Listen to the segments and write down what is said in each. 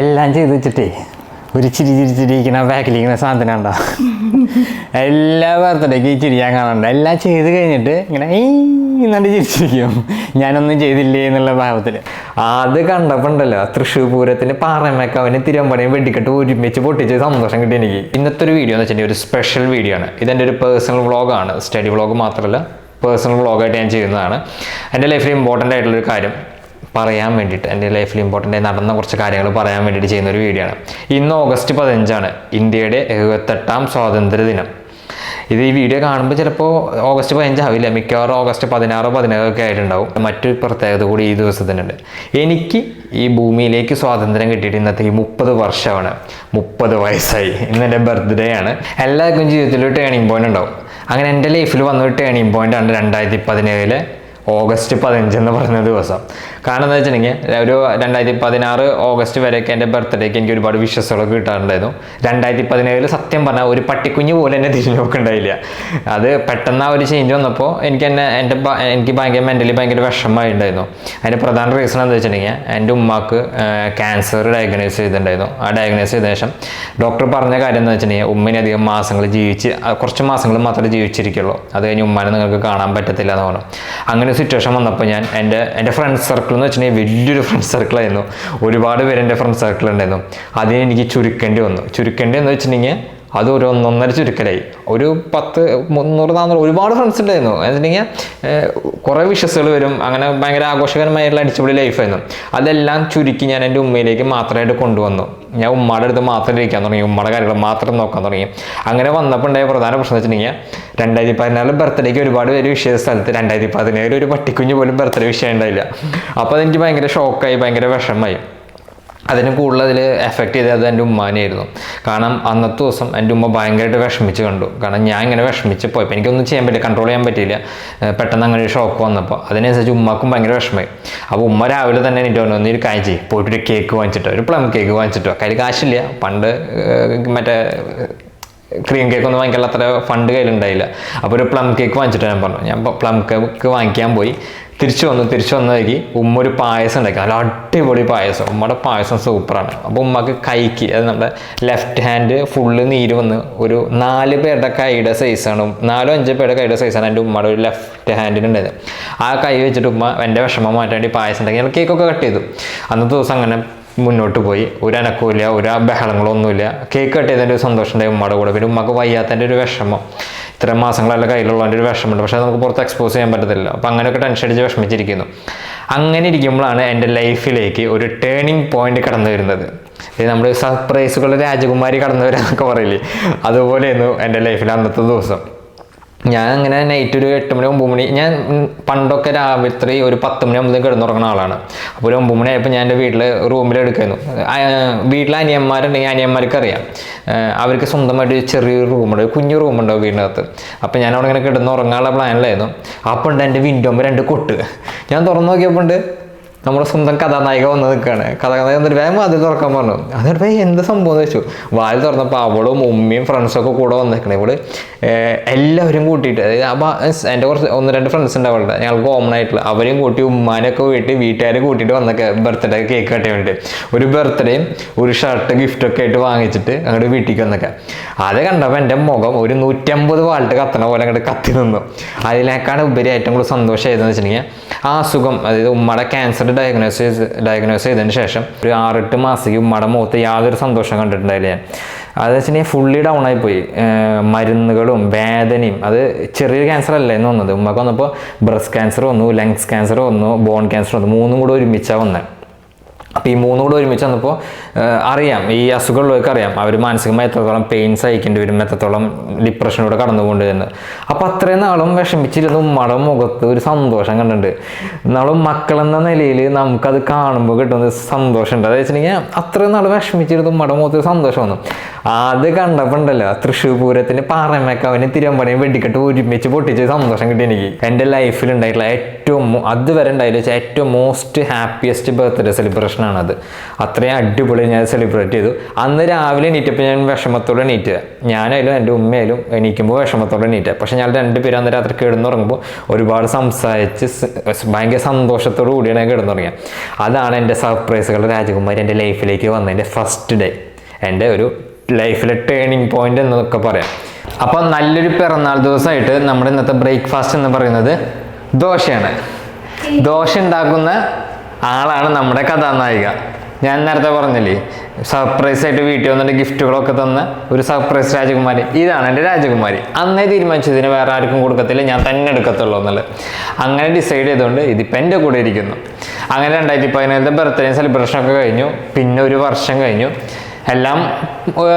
എല്ലാം ചെയ്ത് വെച്ചിട്ടേ ഒരു ചിരി ചിരിച്ചിരിക്കണ ബാക്കിലിരിക്കുന്ന സാധനം ഉണ്ടോ എല്ലാ ബർത്ത്ഡേക്ക് ഈ ചിരി ഞാൻ കാണണ്ട എല്ലാം ചെയ്ത് കഴിഞ്ഞിട്ട് ഇങ്ങനെ ഈ എന്നിട്ട് ചിരിച്ചിരിക്കും. ഞാനൊന്നും ചെയ്തില്ലേ എന്നുള്ള ഭാവത്തിൽ അത് കണ്ടപ്പോൾ ഉണ്ടല്ലോ തൃശ്ശൂർ പൂരത്തിന് പാറമേക്കാവിന് തിരുവമ്പടയും വെടിക്കെട്ട് ഒരുമിച്ച് പൊട്ടിച്ച് സന്തോഷം കിട്ടി എനിക്ക്. ഇന്നത്തെ ഒരു വീഡിയോ എന്ന് വെച്ചിട്ടുണ്ടെങ്കിൽ ഒരു സ്പെഷ്യൽ വീഡിയോ ആണ്. ഇതെന്റെ ഒരു പേഴ്സണൽ വ്ളോഗാണ് സ്റ്റഡി വ്ളോഗ് മാത്രമല്ല പേഴ്സണൽ വ്ളോഗായിട്ട് ഞാൻ ചെയ്യുന്നതാണ്. എന്റെ ലൈഫിൽ ഇമ്പോർട്ടന്റ് ആയിട്ടുള്ളൊരു കാര്യം പറയാൻ വേണ്ടിയിട്ട് എന്റെ ലൈഫിൽ ഇമ്പോർട്ടന്റ് നടന്ന കുറച്ച് കാര്യങ്ങൾ പറയാൻ വേണ്ടിയിട്ട് ചെയ്യുന്ന ഒരു വീഡിയോ ആണ്. ഇന്ന് ഓഗസ്റ്റ് പതിനഞ്ചാണ് ഇന്ത്യയുടെ എഴുപത്തെട്ടാം സ്വാതന്ത്ര്യ ദിനം. ഇത് ഈ വീഡിയോ കാണുമ്പോൾ ചിലപ്പോൾ ഓഗസ്റ്റ് പതിനഞ്ചാവില്ല മിക്കവാറും ഓഗസ്റ്റ് പതിനാറോ പതിനേഴോ ഒക്കെ ആയിട്ടുണ്ടാവും. മറ്റൊരു പ്രത്യേകത കൂടി ഈ ദിവസത്തിനുണ്ട് എനിക്ക് ഈ ഭൂമിയിലേക്ക് സ്വാതന്ത്ര്യം കിട്ടിയിട്ട് ഇന്നത്തെ ഈ മുപ്പത് വർഷമാണ്. മുപ്പത് വയസ്സായി. ഇന്ന് എന്റെ ബർത്ത്ഡേ ആണ്. എല്ലാവർക്കും ജീവിതത്തിൽ ഒരു ടേണിംഗ് പോയിന്റ് ഉണ്ടാവും. അങ്ങനെ എന്റെ ലൈഫിൽ വന്നൊരു ടേണിംഗ് പോയിന്റ് ആണ് രണ്ടായിരത്തി പതിനേഴിലെ ഓഗസ്റ്റ് പതിനഞ്ച് എന്ന് പറയുന്ന ദിവസം. കാരണം എന്താ വെച്ചിട്ടുണ്ടെങ്കിൽ ഒരു രണ്ടായിരത്തി പതിനാറ് ഓഗസ്റ്റ് വരെയൊക്കെ എന്റെ ബർത്ത്ഡേക്ക് എനിക്ക് ഒരുപാട് വിശ്വസുകളൊക്കെ കിട്ടാറുണ്ടായിരുന്നു. രണ്ടായിരത്തി പതിനേഴിൽ സത്യം പറഞ്ഞാൽ ഒരു പട്ടിക്കുഞ്ഞ് പോലെ എന്നെ തിരിഞ്ഞു നോക്കുന്നുണ്ടായില്ല. അത് പെട്ടെന്ന് ആ ഒരു ചേഞ്ച് വന്നപ്പോൾ എനിക്ക് എന്നെ എന്റെ എനിക്ക് ഭയങ്കര മെന്റലി ഭയങ്കര വിഷമമായിട്ടുണ്ടായിരുന്നു. അതിന്റെ പ്രധാന റീസൺ എന്താ വെച്ചിട്ടുണ്ടെങ്കിൽ എന്റെ ഉമ്മാക്ക് ക്യാൻസർ ഡയഗ്നോസ് ചെയ്തിട്ടുണ്ടായിരുന്നു. ആ ഡയഗ്നോസ് ചെയ്ത ശേഷം ഡോക്ടർ പറഞ്ഞ കാര്യം എന്താ വെച്ചിട്ടുണ്ടെങ്കിൽ ഉമ്മനെ അധികം മാസങ്ങൾ ജീവിച്ച് കുറച്ച് മാസങ്ങൾ മാത്രമേ ജീവിച്ചിരിക്കുള്ളൂ. അത് കഴിഞ്ഞ് ഉമ്മാനെ നിങ്ങൾക്ക് കാണാൻ പറ്റത്തില്ല എന്ന് പറഞ്ഞു. അങ്ങനെ സിറ്റുവേഷൻ വന്നപ്പോൾ ഞാൻ എന്റെ എന്റെ ഫ്രണ്ട് സർക്കിൾ എന്ന് വെച്ചിട്ടുണ്ടെങ്കിൽ വലിയൊരു ഫ്രണ്ട് സർക്കിളായിരുന്നു ഒരുപാട് പേര് എന്റെ ഫ്രണ്ട് സർക്കിൾ ഉണ്ടായിരുന്നു. അതിനെനിക്ക് ചുരുക്കേണ്ടി വന്നു. ചുരുക്കേണ്ടി എന്ന് വെച്ചിട്ടുണ്ടെങ്കിൽ അത് ഒരു ഒന്നൊന്നര ചുരുക്കലായി. ഒരു പത്ത് മുന്നൂറ് നാന്നൂറ് ഒരുപാട് ഫ്രണ്ട്സ് ഉണ്ടായിരുന്നു. എന്നുവെച്ചിട്ടുണ്ടെങ്കിൽ കുറേ വിഷസുകൾ വരും. അങ്ങനെ ഭയങ്കര ആഘോഷകരമായിട്ടുള്ള അടിച്ചുപൊളി ലൈഫായിരുന്നു അതെല്ലാം ചുരുക്കി ഞാൻ എന്റെ ഉമ്മയിലേക്ക് മാത്രമായിട്ട് കൊണ്ടുവന്നു. ഞാൻ ഉമ്മയുടെ അടുത്ത് മാത്രം ഇരിക്കാൻ തുടങ്ങി. ഉമ്മയുടെ കാര്യങ്ങൾ മാത്രം നോക്കാൻ തുടങ്ങി. അങ്ങനെ വന്നപ്പോൾ ഉണ്ടായ പ്രധാന പ്രശ്നം വെച്ചിട്ടുണ്ടെങ്കിൽ രണ്ടായിരത്തി പതിനാല് ബർത്ത്ഡേക്ക് ഒരുപാട് പേര് വിഷയ സ്ഥലത്ത് രണ്ടായിരത്തി പതിനേഴ് ഒരു പട്ടിക്കുഞ്ഞ് പോലും ബർത്ത്ഡേ വിഷയം ഉണ്ടായില്ല. അപ്പോൾ അതെനിക്ക് ഭയങ്കര ഷോക്കായി ഭയങ്കര വിഷമമായി. അതിന് കൂടുതൽ അതിൽ എഫക്റ്റ് ചെയ്തത് എന്റെ ഉമ്മാനെയായിരുന്നു. കാരണം അന്നത്തെ ദിവസം എന്റെ ഉമ്മ ഭയങ്കരമായിട്ട് വിഷമിച്ച് കണ്ടു. കാരണം ഞാൻ ഇങ്ങനെ വിഷമിച്ച് പോയപ്പോൾ എനിക്കൊന്നും ചെയ്യാൻ പറ്റില്ല കൺട്രോൾ ചെയ്യാൻ പറ്റിയില്ല. പെട്ടെന്ന് അങ്ങനെ ഷോക്ക് വന്നപ്പോൾ അതിനനുസരിച്ച് ഉമ്മാക്കും ഭയങ്കര വിഷമമായി. അപ്പോൾ ഉമ്മ രാവിലെ തന്നെ എനിക്ക് തോന്നുന്നു "നീ ഒരു കാര്യം ചെയ്യും. പോയിട്ട് ഒരു കേക്ക് വാങ്ങിച്ചിട്ടോ ഒരു പ്ലം കേക്ക് വാങ്ങിച്ചിട്ടോ കയ്യിൽ കാശില്ല. പണ്ട് മറ്റേ ക്രീം കേക്ക് ഒന്നും വാങ്ങിക്കാനുള്ള അത്ര ഫണ്ട് കയ്യിലുണ്ടായില്ല. അപ്പോൾ ഒരു പ്ലം കേക്ക് വാങ്ങിച്ചിട്ട് ഞാൻ പറഞ്ഞു. ഞാൻ പ്ലം കേക്ക് വാങ്ങിക്കാൻ പോയി. തിരിച്ചു വന്നു തിരിച്ചു വന്നതാക്കി ഉമ്മ ഒരു പായസം ഉണ്ടാക്കി. നല്ല അടിപൊളി പായസം. ഉമ്മയുടെ പായസം സൂപ്പറാണ്. അപ്പോൾ ഉമ്മക്ക് കൈക്ക് അത് നമ്മുടെ ലെഫ്റ്റ് ഹാൻഡ് ഫുള്ള് നീര് വന്ന് ഒരു നാല് പേരുടെ കൈയുടെ സൈസാണ് നാലോ അഞ്ച് പേരുടെ കൈയുടെ സൈസാണ് എന്റെ ഉമ്മയുടെ ഒരു ലെഫ്റ്റ് ഹാൻഡിനുണ്ടായത് ആ കൈ വെച്ചിട്ട് ഉമ്മ എന്റെ വിഷമം മാറ്റാൻ വേണ്ടി പായസം ഉണ്ടാക്കി. ഞങ്ങൾ കേക്കൊക്കെ കട്ട് ചെയ്തു. അന്നത്തെ ദിവസം അങ്ങനെ മുന്നോട്ട് പോയി. ഒരു അനക്കമില്ല ഒരു ബഹളങ്ങളൊന്നുമില്ല കേക്ക് കട്ട് ചെയ്തതിന്റെ ഒരു സന്തോഷം ഉണ്ടായി ഉമ്മയുടെ കൂടെ. പിന്നെ ഉമ്മക്ക് വയ്യാത്തതിന്റെ ഒരു വിഷമം. ഇത്രയും മാസങ്ങളെല്ലാം കയ്യിലുള്ളതിന്റെ ഒരു വിഷമമുണ്ട്. പക്ഷേ നമുക്ക് പുറത്ത് എക്സ്പോസ് ചെയ്യാൻ പറ്റത്തില്ല അപ്പോൾ അങ്ങനെയൊക്കെ ടെൻഷൻ അടിച്ച് വിഷമിച്ചിരിക്കുന്നു. അങ്ങനെ ഇരിക്കുമ്പോഴാണ് എന്റെ ലൈഫിലേക്ക് ഒരു ടേണിംഗ് പോയിന്റ് കടന്നു വരുന്നത്. നമ്മൾ സർപ്രൈസുകളുടെ രാജകുമാരി കടന്നു വരാന്നൊക്കെ പറയില്ലേ? അതുപോലെയായിരുന്നു എന്റെ ലൈഫിൽ അന്നത്തെ ദിവസം. ഞാൻ അങ്ങനെ നൈറ്റ് ഒരു എട്ട് മണി ഒമ്പത് മണി ഞാൻ പണ്ടൊക്കെ രാവിലെ ഒരു പത്ത് മണി ഒമ്പത് കിടന്നുറങ്ങുന്ന ആളാണ്. അപ്പോൾ ഒരു ഒമ്പത് മണി ആയപ്പോൾ ഞാൻ എന്റെ വീട്ടിൽ റൂമിൽ എടുക്കായിരുന്നു. വീട്ടിൽ അനിയന്മാരുണ്ടെങ്കിൽ അനിയന്മാർക്ക് അറിയാം അവർക്ക് സ്വന്തമായിട്ട് ചെറിയൊരു റൂമുണ്ട് കുഞ്ഞു റൂമുണ്ടാവും വീടിനകത്ത്. അപ്പോൾ ഞാൻ അവിടെ ഇങ്ങനെ കിടന്നുറങ്ങാനുള്ള പ്ലാനിലായിരുന്നു അപ്പോൾ ഉണ്ട് എന്റെ വിൻഡോമ്പ് രണ്ട് കൊട്ട്. ഞാൻ തുറന്നു നോക്കിയപ്പോൾ ഉണ്ട് നമ്മുടെ സ്വന്തം കഥാനായിക വന്ന് നിൽക്കുകയാണ്. കഥാനായിക വന്നിട്ട് വേഗം അതിൽ തുറക്കാൻ പറഞ്ഞു. എന്നിട്ട് വേഗം എന്ത് സംഭവം എന്ന് വെച്ചു. വാതിൽ തുറന്നപ്പോൾ അവളും ഉമ്മയും ഫ്രണ്ട്സൊക്കെ കൂടെ വന്നിരിക്കണേ. ഇവിടെ എല്ലാവരും കൂട്ടിയിട്ട് അതായത് അപ്പോൾ എന്റെ കുറച്ച് ഒന്ന് രണ്ട് ഫ്രണ്ട്സ് ഉണ്ട് അവളുടെ. ഞങ്ങൾക്ക് കോമൺ ആയിട്ടുള്ള. അവരെയും കൂട്ടി ഉമ്മാനൊക്കെ വീട്ടിൽ വീട്ടുകാരെ കൂട്ടിയിട്ട് വന്നൊക്കെ ബർത്ത്ഡേ കേക്ക് കട്ട് വേണ്ടി. ഒരു ബർത്ത്ഡേയും ഒരു ഷർട്ട് ഗിഫ്റ്റ് ഒക്കെ ആയിട്ട് വാങ്ങിച്ചിട്ട് അങ്ങോട്ട് വീട്ടിലേക്ക് വന്നൊക്കെ. അത് കണ്ടപ്പോൾ എന്റെ മുഖം ഒരു നൂറ്റമ്പത് വാൾട്ട് കത്തണ പോലെ അങ്ങോട്ട് കത്തി നിന്നു. അതിനേക്കാണ് ഉപരി ഏറ്റവും കൂടുതൽ സന്തോഷമായതെന്ന് വെച്ചിട്ടുണ്ടെങ്കിൽ ആ അസുഖം അതായത് ഉമ്മയുടെ ക്യാൻസർ ഡയഗ്നോസ് ചെയ്ത് ഡയഗ്നോസ് ചെയ്തതിന് ശേഷം ഒരു ആറെട്ട് മാസത്തേക്ക് ഉമ്മയുടെ മുഖത്ത് യാതൊരു സന്തോഷം കണ്ടിട്ടുണ്ടായില്ല ഞാൻ. അത് വെച്ചിട്ടുണ്ടെങ്കിൽ ഫുള്ളി ഡൗൺ ആയിപ്പോയി. മരുന്നുകളും വേദനയും. അത് ചെറിയൊരു ക്യാൻസർ അല്ല എന്ന് വന്നത് ഉമ്മക്ക് വന്നപ്പോൾ ബ്രസ്റ്റ് ക്യാൻസർ വന്നു ലങ്സ് ക്യാൻസർ വന്നു ബോൺ ക്യാൻസർ വന്നു. മൂന്നും കൂടെ ഒരുമിച്ചാണ് വന്നത് അപ്പോൾ ഈ മൂന്നും കൂടെ ഒരുമിച്ച് വന്നപ്പോൾ അറിയാം. ഈ അസുഖമുള്ളവർക്ക് അറിയാം. അവർ മാനസികമായി എത്രത്തോളം പെയിൻ സഹിക്കേണ്ടി വരും എത്രത്തോളം ഡിപ്രഷനിലൂടെ കടന്നു എന്ന് അപ്പോൾ അത്രയും നാളും വിഷമിച്ചിരുന്ന. ഉമ്മയുടെ മുഖത്ത് ഒരു സന്തോഷം കണ്ടിട്ടുണ്ട്. നാളും മക്കളെന്ന നിലയിൽ നമുക്കത് കാണുമ്പോൾ കിട്ടുന്ന സന്തോഷമുണ്ട്. അതായത് വെച്ചിട്ടുണ്ടെങ്കിൽ അത്രയും നാൾ വിഷമിച്ചിരുന്ന. ഉമ്മയുടെ മുഖത്ത് സന്തോഷം വന്നു. അത് കണ്ടപ്പോൾ ഉണ്ടല്ലോ തൃശ്ശൂർ പൂരത്തിന് പാറമേക്കാവിന് തിരുവമ്പടയും വെടിക്കെട്ട് ഒരുമിച്ച് പൊട്ടിച്ച് സന്തോഷം കിട്ടി എനിക്ക്. എന്റെ ലൈഫിൽ ഉണ്ടായിട്ടുള്ള ഏറ്റവും അതുവരെ വെച്ചാൽ ഏറ്റവും മോസ്റ്റ് ഹാപ്പിയസ്റ്റ് ബർത്ത്ഡേ സെലിബ്രേഷൻ ആണത് അത്രയും അടിപൊളി ഞാൻ സെലിബ്രേറ്റ് ചെയ്തു. അന്ന് രാവിലെ എണീറ്റപ്പോൾ ഞാൻ വിഷമത്തോടെ എണീറ്റുക ഞാനായാലും എന്റെ ഉമ്മയായാലും എണീക്കുമ്പോൾ വിഷമത്തോടെ എണീറ്റുക പക്ഷേ ഞാൻ രണ്ടുപേരും അന്ന് രാത്രി കിടന്നുറങ്ങുമ്പോൾ ഒരുപാട് സംസാരിച്ച് ഭയങ്കര സന്തോഷത്തോടു കൂടിയാണ് ഞാൻ കിടന്നുറങ്ങിയത് അതാണ് എന്റെ സർപ്രൈസുകൾ രാജകുമാരി എന്റെ ലൈഫിലേക്ക് വന്നതിന്റെ ഫസ്റ്റ് ഡേ എന്റെ ഒരു ലൈഫിലെ ടേണിംഗ് പോയിന്റ് എന്നൊക്കെ പറയാം. അപ്പോൾ നല്ലൊരു പിറന്നാൾ ദിവസമായിട്ട് നമ്മുടെ ഇന്നത്തെ ബ്രേക്ക്ഫാസ്റ്റ് എന്ന് പറയുന്നത് ദോശയാണ്. ദോശ ഉണ്ടാക്കുന്ന ആളാണ് നമ്മുടെ കഥാനായിക. ഞാൻ നേരത്തെ പറഞ്ഞില്ലേ സർപ്രൈസ് ആയിട്ട് വീട്ടിൽ വന്നിട്ട് ഗിഫ്റ്റുകളൊക്കെ തന്ന ഒരു സർപ്രൈസ് രാജകുമാരി. ഇതാണ് എന്റെ രാജകുമാരി. അന്നേ തീരുമാനിച്ചതിന് വേറെ ആർക്കും കൊടുക്കത്തില്ല ഞാൻ തന്നെ എടുക്കത്തുള്ളൂ എന്നുള്ളത്. അങ്ങനെ ഡിസൈഡ് ചെയ്തുകൊണ്ട് ഇതിപ്പോൾ എന്റെ കൂടെ ഇരിക്കുന്നു. അങ്ങനെ രണ്ടായിരത്തി പതിനേഴിലെ ബർത്ത്ഡേ സെലിബ്രേഷൻ ഒക്കെ കഴിഞ്ഞു. പിന്നെ ഒരു വർഷം കഴിഞ്ഞു. എല്ലാം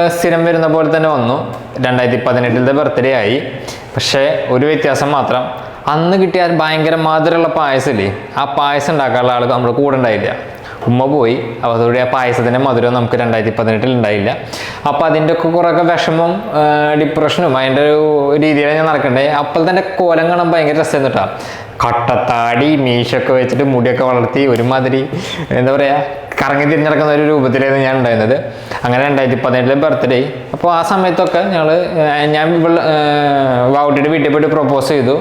സ്ഥിരം വരുന്ന പോലെ തന്നെ വന്നു. രണ്ടായിരത്തി പതിനെട്ടിലത്തെ ബർത്ത്ഡേ ആയി. പക്ഷേ ഒരു വ്യത്യാസം മാത്രം. അന്ന് കിട്ടിയ ഭയങ്കര മധുരമുള്ള പായസമില്ലേ? ആ പായസം ഉണ്ടാക്കാനുള്ള ആൾ നമ്മുടെ കൂടെ ഉണ്ടായില്ല. ഉമ്മ പോയി അപ്പോൾ അതോടെ ആ പായസത്തിന്റെ മധുരം നമുക്ക് രണ്ടായിരത്തി പതിനെട്ടിൽ ഉണ്ടായില്ല. അപ്പോൾ അതിന്റെ ഒക്കെ കുറേയൊക്കെ വിഷമവും ഡിപ്രഷനും അതിന്റെ ഒരു രീതിയിലാണ് ഞാൻ നടക്കണ്ടേ. അപ്പോൾ തന്നെ കോലം കാണാൻ ഭയങ്കര രസമായിരുന്നു കേട്ടോ. കട്ടത്താടി മീശൊക്കെ വെച്ചിട്ട് മുടിയൊക്കെ വളർത്തി ഒരുമാതിരി എന്താ പറയുക കറങ്ങി തിരിഞ്ഞിറക്കുന്ന ഒരു രൂപത്തിലായിരുന്നു ഞാൻ ഉണ്ടായിരുന്നത്. അങ്ങനെ രണ്ടായിരത്തി പതിനെട്ടിലെ ബർത്ത്ഡേ അപ്പോൾ ആ സമയത്തൊക്കെ ഞങ്ങൾ ഞാൻ ഇവിടെ വാവുട്ടിയുടെ വീട്ടിൽ പോയിട്ട് പ്രൊപ്പോസ് ചെയ്തു.